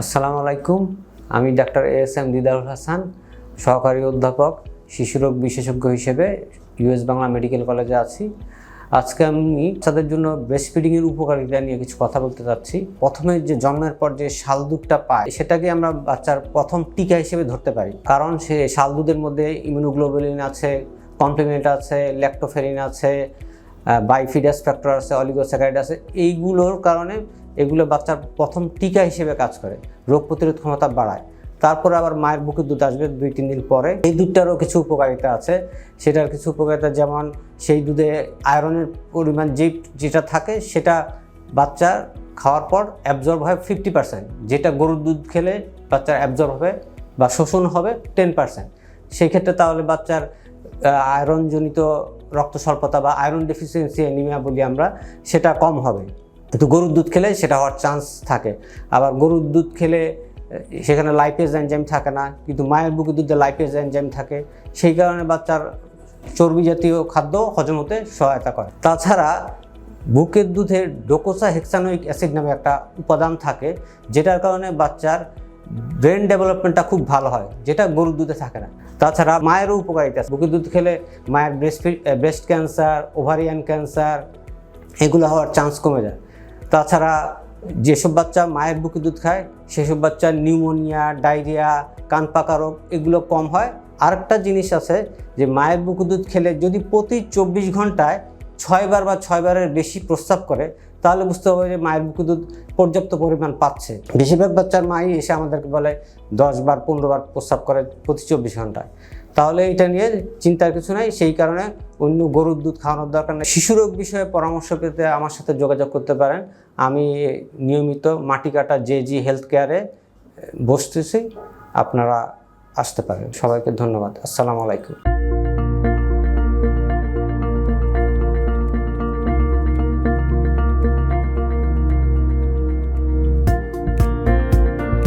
আসসালামু আলাইকুম। আমি doctor S M Didarul Hasan, সহকারী অধ্যাপক শিশুরোগ বিশেষজ্ঞ হিসেবে ইউএস বাংলা মেডিকেল কলেজে আছি। আজকে আমি বাচ্চাদের জন্য ব্রেস্ট ফিডিংয়ের উপকারিতা নিয়ে কিছু কথা বলতে চাচ্ছি। প্রথমে যে জন্মের পর যে শাল দুধটা পায়, সেটাকে আমরা বাচ্চার প্রথম টিকা হিসেবে ধরতে পারি। কারণ সে শাল দুধের মধ্যে ইমিউনোগ্লোবুলিন আছে কমপ্লিমেন্ট আছে ল্যাক্টোফেরিন আছে বাইফিডাস ফ্যাক্টর আছে অলিগোস্যাকারাইড আছে, এইগুলোর কারণে এগুলো বাচ্চার প্রথম টিকা হিসেবে কাজ করে, রোগ প্রতিরোধ ক্ষমতা বাড়ায়। তারপরে আবার মায়ের বুকের দুধ আসবে দুই, তিন দিন পরে। এই দুধটারও কিছু উপকারিতা আছে। সেটার কিছু উপকারিতা যেমন সেই দুধে আয়রনের পরিমাণ যে যেটা থাকে সেটা বাচ্চার খাওয়ার পর অ্যাবজর্ব হয় ফিফটি পার্সেন্ট যেটা গরুর দুধ খেলে বাচ্চার অ্যাবজর্ব হবে বা শোষণ হবে টেন পার্সেন্ট সেই ক্ষেত্রে তাহলে বাচ্চার আয়রনজনিত রক্ত স্বল্পতা বা আয়রন ডেফিসিয়েন্সি অ্যানিমিয়া বলি আমরা, সেটা কম হবে। কিন্তু গরুর দুধ খেলে সেটা হওয়ার চান্স থাকে। আবার গরুর দুধ খেলে সেখানে লাইপেজ এনজাইম থাকে না, কিন্তু মায়ের বুকের দুধে লাইপেজ এনজাইম থাকে। সেই কারণে বাচ্চার চর্বি জাতীয় খাদ্য হজম হতে সহায়তা করে। তাছাড়া বুকের দুধে ডোকোসা হেক্সানোইক অ্যাসিড নামে একটা উপাদান থাকে, যেটার কারণে বাচ্চার ব্রেন ডেভেলপমেন্টটা খুব ভালো হয়, যেটা গরুর দুধে থাকে না। তাছাড়া মায়েরও উপকারিতা আছে। বুকের দুধ খেলে মায়ের breast breast cancer ovarian cancer এগুলো হওয়ার চান্স কমে যায়। তাছাড়া যেসব বাচ্চা মায়ের বুকে দুধ খায়, সেসব বাচ্চার নিউমোনিয়া ডায়রিয়া কান পাকা রোগ, এগুলো কম হয়। আরেকটা জিনিস আছে যে, মায়ের বুকে দুধ খেলে যদি প্রতি চব্বিশ ঘন্টায় ছয়বার বা ছয়বারের বেশি প্রস্রাব করে, তাহলে বুঝতে হবে যে মায়ের বুকে দুধ পর্যাপ্ত পরিমাণ পাচ্ছে। বেশিরভাগ বাচ্চার মাই এসে আমাদেরকে বলে দশ বার পনেরো বার প্রস্রাব করে প্রতি চব্বিশ ঘন্টায়। তাহলে এটা নিয়ে চিন্তার কিছু নাই, সেই কারণে অন্য গরুর দুধ খাওয়ানোর দরকার নেই। শিশুরোগ বিষয়ে পরামর্শ পেতে আমার সাথে যোগাযোগ করতে পারেন। আমি নিয়মিত মাটি কাটা জে জি হেলথ কেয়ারে বসতেছি, আপনারা আসতে পারেন। সবাইকে ধন্যবাদ। আসসালামু আলাইকুম।